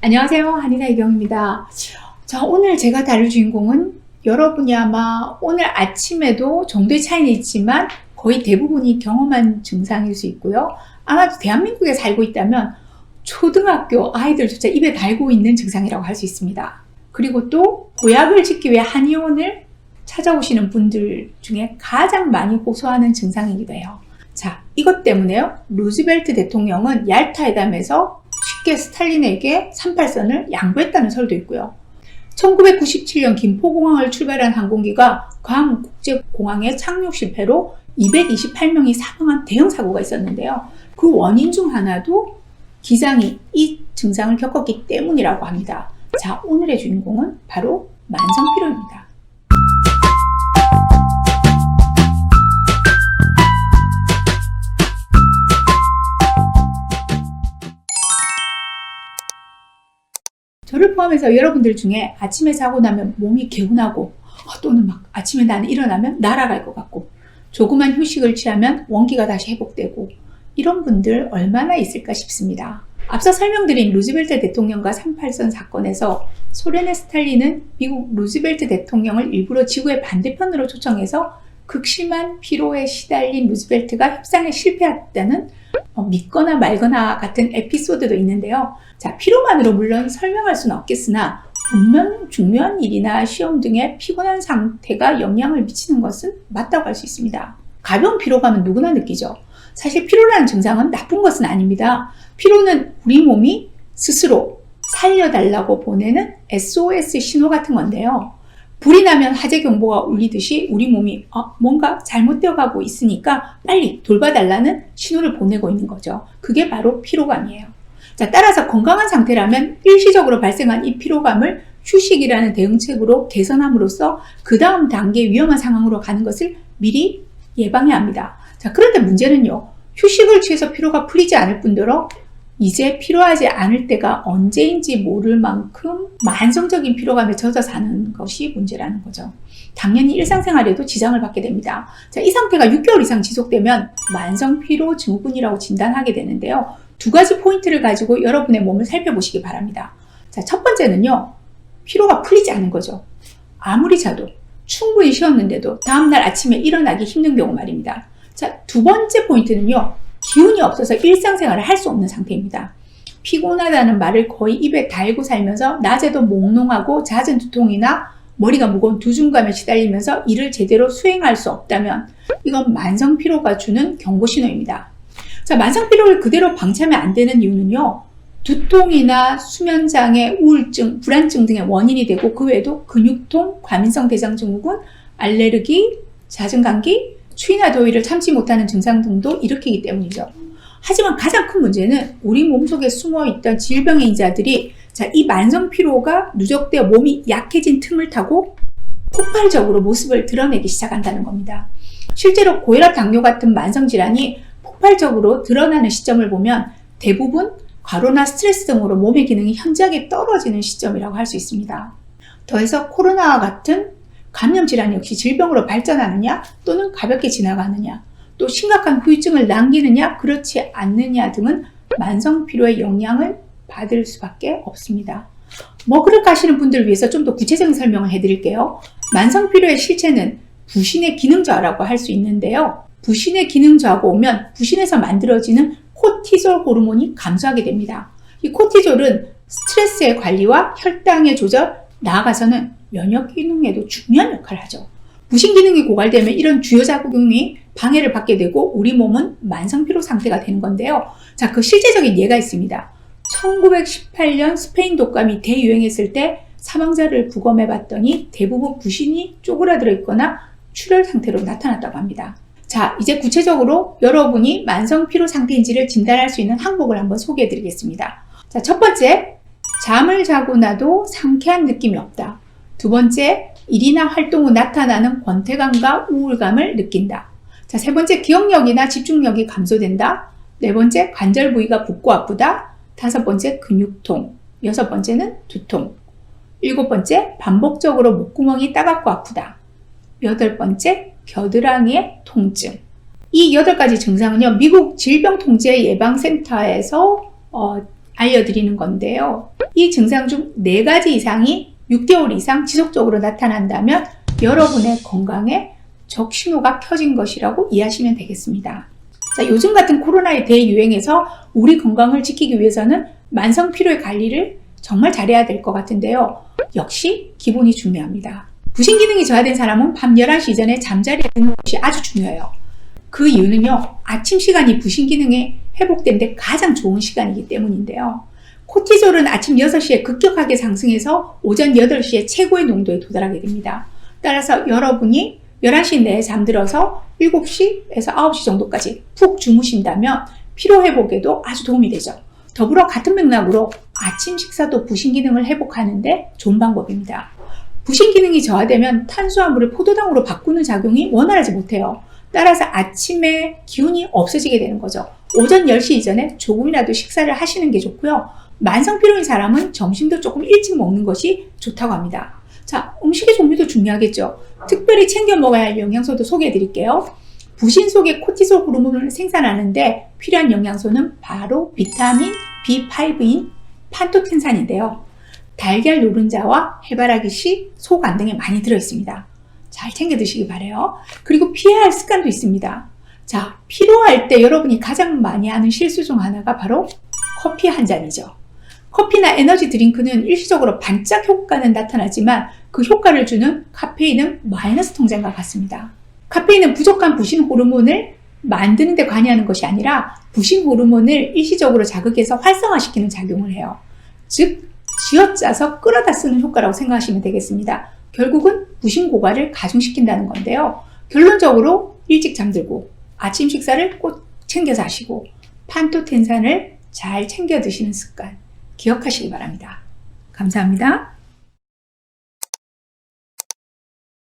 안녕하세요. 한의사 이경입니다. 자, 오늘 제가 다룰 주인공은 여러분이 아마 오늘 아침에도 정도의 차이는 있지만 거의 대부분이 경험한 증상일 수 있고요. 아마도 대한민국에 살고 있다면 초등학교 아이들조차 입에 달고 있는 증상이라고 할 수 있습니다. 그리고 또 보약을 짓기 위해 한의원을 찾아오시는 분들 중에 가장 많이 호소하는 증상이기도 해요. 자, 이것 때문에요. 루즈벨트 대통령은 얄타 회담에서 쉽게 스탈린에게 38선을 양보했다는 설도 있고요. 1997년 김포공항을 출발한 항공기가 괌 국제공항의 착륙 실패로 228명이 사망한 대형 사고가 있었는데요. 그 원인 중 하나도 기장이 이 증상을 겪었기 때문이라고 합니다. 자, 오늘의 주인공은 바로 만성피로입니다. 포함해서 여러분들 중에 아침에 자고 나면 몸이 개운하고 어, 또는 막 아침에 나는 일어나면 날아갈 것 같고 조그만 휴식을 취하면 원기가 다시 회복되고 이런 분들 얼마나 있을까 싶습니다. 앞서 설명드린 루즈벨트 대통령과 38선 사건에서 소련의 스탈린은 미국 루즈벨트 대통령을 일부러 지구의 반대편으로 초청해서 극심한 피로에 시달린 루즈벨트가 협상에 실패했다는 어, 믿거나 말거나 같은 에피소드도 있는데요. 자, 피로만으로 물론 설명할 수는 없겠으나 분명 중요한 일이나 시험 등의 피곤한 상태가 영향을 미치는 것은 맞다고 할 수 있습니다. 가벼운 피로감은 누구나 느끼죠. 사실 피로라는 증상은 나쁜 것은 아닙니다. 피로는 우리 몸이 스스로 살려달라고 보내는 SOS 신호 같은 건데요. 불이 나면 화재 경보가 울리듯이 우리 몸이 어, 뭔가 잘못되어 가고 있으니까 빨리 돌봐달라는 신호를 보내고 있는 거죠. 그게 바로 피로감이에요. 자, 따라서 건강한 상태라면 일시적으로 발생한 이 피로감을 휴식이라는 대응책으로 개선함으로써 그 다음 단계 위험한 상황으로 가는 것을 미리 예방해야 합니다. 자, 그런데 문제는요. 휴식을 취해서 피로가 풀리지 않을 뿐더러 이제 필요하지 않을 때가 언제인지 모를 만큼 만성적인 피로감에 젖어 사는 것이 문제라는 거죠. 당연히 일상생활에도 지장을 받게 됩니다. 자, 이 상태가 6개월 이상 지속되면 만성 피로 증후군이라고 진단하게 되는데요. 두 가지 포인트를 가지고 여러분의 몸을 살펴보시기 바랍니다. 자, 첫 번째는요. 피로가 풀리지 않는 거죠. 아무리 자도 충분히 쉬었는데도 다음날 아침에 일어나기 힘든 경우 말입니다. 자, 두 번째 포인트는요. 기운이 없어서 일상생활을 할 수 없는 상태입니다. 피곤하다는 말을 거의 입에 달고 살면서 낮에도 몽롱하고 잦은 두통이나 머리가 무거운 두중감에 시달리면서 일을 제대로 수행할 수 없다면 이건 만성 피로가 주는 경고 신호입니다. 자, 만성 피로를 그대로 방치하면 안 되는 이유는요. 두통이나 수면장애, 우울증, 불안증 등의 원인이 되고 그 외에도 근육통, 과민성 대장 증후군, 알레르기, 잦은 감기, 추위나 더위를 참지 못하는 증상 등도 일으키기 때문이죠. 하지만 가장 큰 문제는 우리 몸속에 숨어 있던 질병의 인자들이 자, 이 만성 피로가 누적되어 몸이 약해진 틈을 타고 폭발적으로 모습을 드러내기 시작한다는 겁니다. 실제로 고혈압, 당뇨 같은 만성 질환이 폭발적으로 드러나는 시점을 보면 대부분 과로나 스트레스 등으로 몸의 기능이 현저하게 떨어지는 시점이라고 할 수 있습니다. 더해서 코로나와 같은 감염 질환이 역시 질병으로 발전하느냐 또는 가볍게 지나가느냐 또 심각한 후유증을 남기느냐 그렇지 않느냐 등은 만성 피로의 영향을 받을 수밖에 없습니다. 뭐 그렇게 하시는 분들을 위해서 좀 더 구체적인 설명을 해드릴게요. 만성 피로의 실체는 부신의 기능 저하라고 할 수 있는데요. 부신의 기능 저하가 오면 부신에서 만들어지는 코티졸 호르몬이 감소하게 됩니다. 이 코티졸은 스트레스의 관리와 혈당의 조절, 나아가서는 면역 기능에도 중요한 역할을 하죠. 부신 기능이 고갈되면 이런 주요 자극이 방해를 받게 되고 우리 몸은 만성 피로 상태가 되는 건데요. 자, 그 실제적인 예가 있습니다. 1918년 스페인 독감이 대유행했을 때 사망자를 부검해 봤더니 대부분 부신이 쪼그라들어 있거나 출혈 상태로 나타났다고 합니다. 자, 이제 구체적으로 여러분이 만성 피로 상태인지를 진단할 수 있는 항목을 한번 소개해 드리겠습니다. 자, 첫 번째, 잠을 자고 나도 상쾌한 느낌이 없다. 두 번째, 일이나 활동 후 나타나는 권태감과 우울감을 느낀다. 자, 세 번째, 기억력이나 집중력이 감소된다. 네 번째, 관절 부위가 붓고 아프다. 다섯 번째, 근육통. 여섯 번째는 두통. 일곱 번째, 반복적으로 목구멍이 따갑고 아프다. 여덟 번째, 겨드랑이의 통증. 이 여덟 가지 증상은요, 미국 질병통제예방센터에서 어, 알려드리는 건데요. 이 증상 중 4가지 이상이 6개월 이상 지속적으로 나타난다면 여러분의 건강에 적신호가 켜진 것이라고 이해하시면 되겠습니다. 자, 요즘 같은 코로나의 대유행에서 우리 건강을 지키기 위해서는 만성 피로의 관리를 정말 잘해야 될 것 같은데요. 역시 기본이 중요합니다. 부신 기능이 저하된 사람은 밤 11시 이전에 잠자리에 드는 것이 아주 중요해요. 그 이유는요, 아침 시간이 부신 기능이 회복되는데 가장 좋은 시간이기 때문인데요. 코티졸은 아침 6시에 급격하게 상승해서 오전 8시에 최고의 농도에 도달하게 됩니다. 따라서 여러분이 11시 내에 잠들어서 7시에서 9시 정도까지 푹 주무신다면 피로 회복에도 아주 도움이 되죠. 더불어 같은 맥락으로 아침 식사도 부신 기능을 회복하는데 좋은 방법입니다. 부신 기능이 저하되면 탄수화물을 포도당으로 바꾸는 작용이 원활하지 못해요. 따라서 아침에 기운이 없어지게 되는 거죠. 오전 10시 이전에 조금이라도 식사를 하시는 게 좋고요. 만성 피로인 사람은 점심도 조금 일찍 먹는 것이 좋다고 합니다. 자, 음식의 종류도 중요하겠죠. 특별히 챙겨 먹어야 할 영양소도 소개해 드릴게요. 부신 속에 코티솔 호르몬을 생산하는데 필요한 영양소는 바로 비타민 B5인 판토텐산인데요. 달걀 노른자와 해바라기 씨, 소간 등에 많이 들어 있습니다. 잘 챙겨 드시기 바래요. 그리고 피해야 할 습관도 있습니다. 자, 피로할 때 여러분이 가장 많이 하는 실수 중 하나가 바로 커피 한 잔이죠. 커피나 에너지 드링크는 일시적으로 반짝 효과는 나타나지만 그 효과를 주는 카페인은 마이너스 통장과 같습니다. 카페인은 부족한 부신 호르몬을 만드는 데 관여하는 것이 아니라 부신 호르몬을 일시적으로 자극해서 활성화시키는 작용을 해요. 즉, 쥐어짜서 끌어다 쓰는 효과라고 생각하시면 되겠습니다. 결국은 부신 고갈을 가중시킨다는 건데요. 결론적으로 일찍 잠들고 아침 식사를 꼭 챙겨서 하시고 판토텐산을 잘 챙겨 드시는 습관 기억하시기 바랍니다. 감사합니다.